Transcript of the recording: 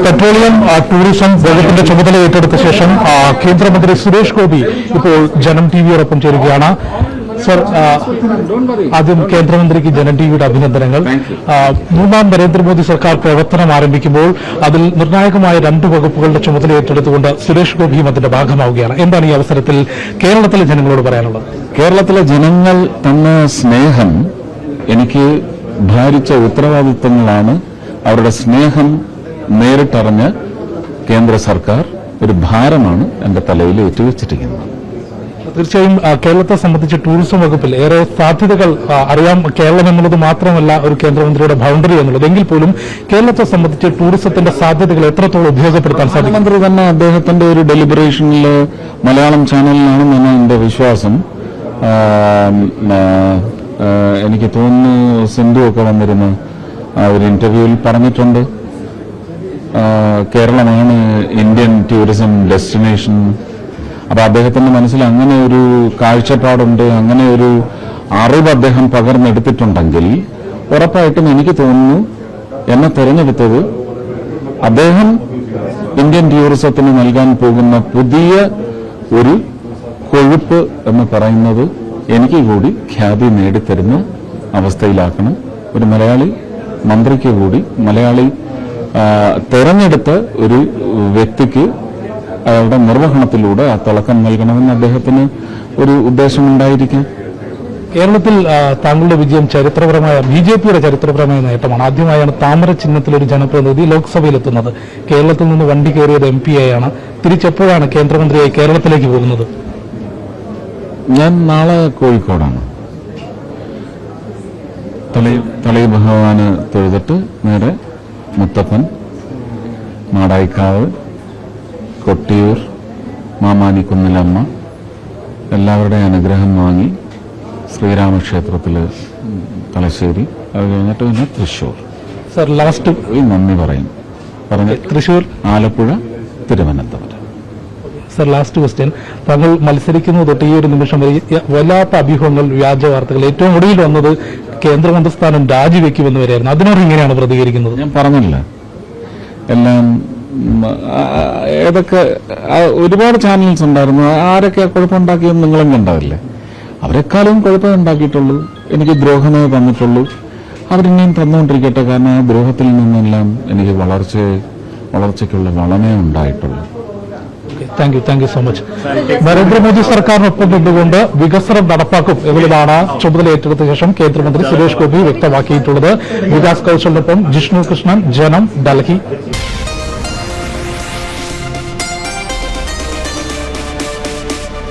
Petroleum tourism വകുപ്പിന്റെ ചുമതല ഏറ്റെടുത്ത ശേഷം കേന്ദ്രമന്ത്രി സുരേഷ് ഗോപി ഇപ്പോൾ ജനം ടി വിയോടൊപ്പം ചേരുകയാണ്. സർ ആദ്യം കേന്ദ്രമന്ത്രിക്ക് ജനം ടിവിയുടെ അഭിനന്ദനങ്ങൾ. മൂന്നാം നരേന്ദ്രമോദി സർക്കാർ പ്രവർത്തനം ആരംഭിക്കുമ്പോൾ അതിൽ നിർണായകമായ രണ്ട് വകുപ്പുകളുടെ ചുമതല ഏറ്റെടുത്തുകൊണ്ട് സുരേഷ് ഗോപിയും അതിന്റെ ഭാഗമാവുകയാണ്. എന്താണ് ഈ അവസരത്തിൽ കേരളത്തിലെ ജനങ്ങളോട് പറയാനുള്ളത്? കേരളത്തിലെ ജനങ്ങൾ തന്ന സ്നേഹം എനിക്ക് ഭാരിച്ച ഉത്തരവാദിത്തങ്ങളാണ് അവരുടെ സ്നേഹം നേരിട്ടറിഞ്ഞ് കേന്ദ്ര സർക്കാർ ഒരു ഭാരമാണ് എന്റെ തലയിൽ ഏറ്റുവെച്ചിരിക്കുന്നത്. തീർച്ചയായും കേരളത്തെ സംബന്ധിച്ച് ടൂറിസം വകുപ്പിൽ ഏറെ സാധ്യതകൾ അറിയാം കേരളം എന്നുള്ളത് മാത്രമല്ല ഒരു കേന്ദ്രമന്ത്രിയുടെ ബൗണ്ടറി എന്നുള്ളത്. എങ്കിൽ പോലും കേരളത്തെ സംബന്ധിച്ച് ടൂറിസത്തിന്റെ സാധ്യതകൾ എത്രത്തോളം ഉപയോഗപ്പെടുത്താൻ സാധിക്കും? മന്ത്രി തന്നെ അദ്ദേഹത്തിന്റെ ഒരു ഡെലിബറേഷനിൽ മലയാളം ചാനലിലാണെന്നാണ് എന്റെ വിശ്വാസം. എനിക്ക് തോന്നുന്നു സിന്ധു ഒക്കെ വന്നിരുന്നു ആ ഒരു ഇന്റർവ്യൂവിൽ പറഞ്ഞിട്ടുണ്ട്. കേരളമാണ് ഇന്ത്യൻ ടൂറിസം ഡെസ്റ്റിനേഷൻ അപ്പൊ അദ്ദേഹത്തിന്റെ മനസ്സിൽ അങ്ങനെ ഒരു കാഴ്ചപ്പാടുണ്ട് അങ്ങനെ ഒരു അറിവ് അദ്ദേഹം പകർന്നെടുത്തിട്ടുണ്ടെങ്കിൽ ഉറപ്പായിട്ടും എനിക്ക് തോന്നുന്നു എന്നെ തെരഞ്ഞെടുത്തത് അദ്ദേഹം ഇന്ത്യൻ ടൂറിസത്തിന് നൽകാൻ പോകുന്ന പുതിയ ഒരു കൊഴുപ്പ് എന്ന് പറയുന്നത് എനിക്ക് കൂടി ഖ്യാതി നേടിത്തരുന്ന അവസ്ഥയിലാക്കണം. ഒരു മലയാളി മന്ത്രിക്ക് കൂടി മലയാളി തെരഞ്ഞെടുത്ത ഒരു വ്യക്തിക്ക് അയാളുടെ നിർവഹണത്തിലൂടെ ആ തിളക്കം നൽകണമെന്ന് അദ്ദേഹത്തിന് ഒരു ഉദ്ദേശമുണ്ടായിരിക്കാം. കേരളത്തിൽ താങ്കളുടെ വിജയം ചരിത്രപരമായ ബി ജെ പിയുടെ ചരിത്രപരമായ നേട്ടമാണ്. ആദ്യമായാണ് താമര ചിഹ്നത്തിൽ ഒരു ജനപ്രതിനിധി ലോക്സഭയിലെത്തുന്നത്. കേരളത്തിൽ നിന്ന് വണ്ടി കയറിയത് എം പി ആയാണ്. തിരിച്ചെപ്പോഴാണ് കേന്ദ്രമന്ത്രിയായി കേരളത്തിലേക്ക് പോകുന്നത്? ഞാൻ നാളെ കോഴിക്കോടാണ്. തളി തളി ഭഗവാന് തൊഴുതിട്ട് നേരെ മുത്തപ്പൻ മാടായിക്കാവ് കൊട്ടിയൂർ മാമാനിക്കുന്നിലമ്മ എല്ലാവരുടെയും അനുഗ്രഹം വാങ്ങി ശ്രീരാമക്ഷേത്രത്തിൽ തലശ്ശേരി. അത് കഴിഞ്ഞിട്ട് പിന്നെ തൃശ്ശൂർ. സർ ലാസ്റ്റ് നന്ദി പറയും. പറഞ്ഞ Thrissur. Alappuzha Thiruvananthapuram. Sir last question താങ്കൾ മത്സരിക്കുന്നത് തൊട്ട് ഈ ഒരു നിമിഷം വരെ വല്ലാത്ത അഭ്യൂഹങ്ങൾ വ്യാജ വാർത്തകൾ. ഏറ്റവും ഒടുവിൽ വന്നത് കേന്ദ്രമന്ത്രിസ്ഥാനം രാജിവെക്കുമെന്ന് വരെയായിരുന്നു അതിനോട് ഇങ്ങനെയാണ് പ്രതികരിക്കുന്നത്? ഞാൻ പറഞ്ഞില്ല. എല്ലാം ഏതൊക്കെ ഒരുപാട് ചാനൽസ് ഉണ്ടായിരുന്നു. ആരൊക്കെ കുഴപ്പമുണ്ടാക്കിയെന്ന് നിങ്ങളും കണ്ടതല്ലേ? അവരെക്കാളും കുഴപ്പമേ ഉണ്ടാക്കിയിട്ടുള്ളൂ. എനിക്ക് ദ്രോഹമേ തന്നിട്ടുള്ളൂ. അവരിനെയും തന്നുകൊണ്ടിരിക്കട്ടെ. കാരണം ആ ദ്രോഹത്തിൽ നിന്നെല്ലാം എനിക്ക് വളർച്ച വളർച്ചയ്ക്കുള്ള വളമേ ഉണ്ടായിട്ടുള്ളൂ. Thank you thank you so much Narendra Modi സർക്കാരിനൊപ്പം നിന്നുകൊണ്ട് വികസനം നടപ്പാക്കും എന്നുള്ളതാണ് ചുമതല ഏറ്റെടുത്ത ശേഷം കേന്ദ്രമന്ത്രി സുരേഷ് ഗോപി വ്യക്തമാക്കിയിട്ടുള്ളത്. വികാസ് കൌശലിനൊപ്പം ജിഷ്ണു കൃഷ്ണൻ ജനം ഡൽഹി.